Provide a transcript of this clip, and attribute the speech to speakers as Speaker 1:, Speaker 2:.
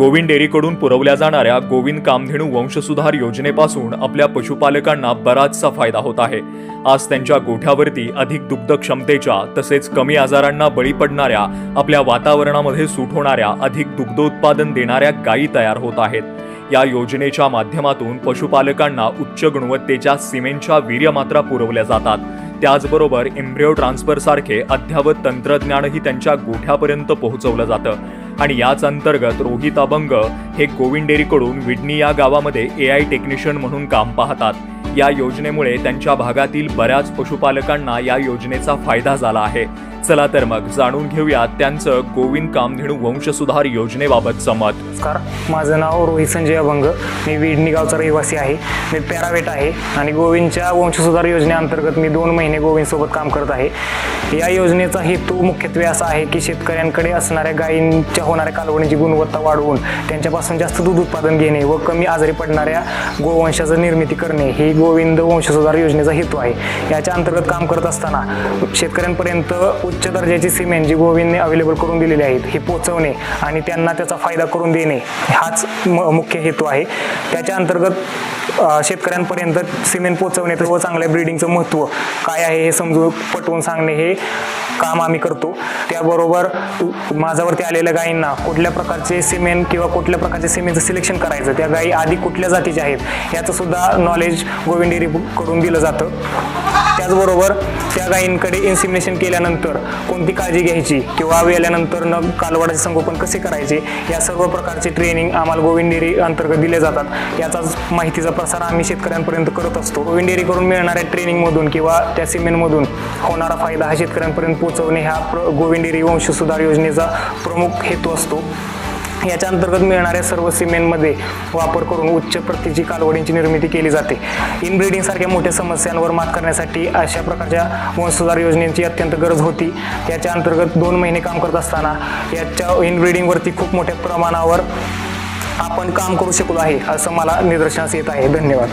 Speaker 1: गोविंद डेअरीकडून पुरवल्या जाणाऱ्या गोविंद कामधेनू वंशसुधार योजनेपासून आपल्या पशुपालकांना बराचसा फायदा होत आहे. आज त्यांच्या गोठ्यावरती अधिक दुग्ध क्षमतेच्या तसेच कमी आजारांना बळी पडणाऱ्या आपल्या वातावरणामध्ये सूट होणाऱ्या अधिक दुग्धोत्पादन देणाऱ्या गायी तयार होत आहेत. या योजनेच्या माध्यमातून पशुपालकांना उच्च गुणवत्तेच्या सिमेंटच्या वीर्यमात्रा पुरवल्या जातात. त्याचबरोबर एम्ब्रिओ ट्रान्सफरसारखे अद्ययावत अद्यावत तंत्रज्ञानही त्यांच्या गोठ्यापर्यंत पोहोचवलं जातं. आणि याच अंतर्गत रोहित अभंग हे गोविंदेरीकडून विडणी या गावामध्ये ए आय टेक्निशियन म्हणून काम पाहतात. या योजनेमुळे त्यांच्या भागातील बऱ्याच पशुपालकांना या योजनेचा फायदा झाला आहे. चला तर मग जाणून घेऊया त्यांचं गोविंद कामधेनू वंशसुधार योजनेबाबतचं मत.
Speaker 2: नमस्कार माझं नाव रोहित संजय अभंग. मी विडणी गावचा रहिवासी आहे. मी पॅरावेट आहे आणि गोविंदच्या वंशसुधार योजनेअंतर्गत मी दोन महिने गोविंदसोबत काम करत आहे. या योजनेचा हेतू मुख्यत्वे असा आहे की शेतकऱ्यांकडे असणाऱ्या गायींच्या होणाऱ्या कालवणीची गुणवत्ता वाढवून त्यांच्यापासून जास्त दूध उत्पादन घेणे व कमी आजारी पडणाऱ्या गोवंशाचं निर्मिती करणे ही गोविंद वंशसुधार योजनेचा हेतू आहे. याच्या अंतर्गत काम करत असताना शेतकऱ्यांपर्यंत उच्च दर्जाची सिमेंट जी गोविंदने अवेलेबल करून दिलेली आहेत हे पोचवणे आणि त्यांना त्याचा फायदा करून देणे हाच म मुख्य हेतू आहे. त्याच्या अंतर्गत शेतकऱ्यांपर्यंत सिमेंट पोचवणे व चांगल्या ब्रिडिंगचं महत्त्व काय आहे हे समजून पटवून सांगणे हे काम आम्ही करतो. त्याबरोबर माझ्यावरती आलेल्या गायींना कुठल्या प्रकारचे सिमेंट किंवा कुठल्या प्रकारचे सिमेंटचं सिलेक्शन करायचं त्या गायी आधी कुठल्या जातीच्या आहेत याचं सुद्धा नॉलेज गोविंद डेअरी कडून दिलं जातं. त्याचबरोबर गायींकडे इन्सिमिनेशन केल्यानंतर कोणती काळजी घ्यायची किंवा वेल्यानंतर न कालवाडाचे संगोपन कसे करायचे? या सर्व प्रकारचे ट्रेनिंग आम्हाला गोविंद डेअरी अंतर्गत दिले जातात. याचाच माहितीचा प्रसार आम्ही शेतकऱ्यांपर्यंत करत असतो. गोविंद डेअरीकडून मिळणाऱ्या ट्रेनिंगमधून किंवा त्या सिमेंटमधून होणारा फायदा हा शेतकऱ्यांपर्यंत पोहोचवणे हा प्र गोविंद डेअरी वंशसुधार योजनेचा प्रमुख हेतू असतो. याच्या अंतर्गत मिळणाऱ्या सर्व सिमेंटमध्ये वापर करून उच्च प्रतीची कालवडींची निर्मिती केली जाते. इनब्रीडिंग सारख्या मोठ्या समस्यांवर मात करण्यासाठी अशा प्रकारच्या वंशसुधार योजनेची अत्यंत गरज होती. याच्या अंतर्गत दोन महिने काम करत असताना याच्या इनब्रीडिंगवरती खूप मोठ्या प्रमाणावर आपण काम करू शकलो आहे असं मला निदर्शनास येत आहे. धन्यवाद.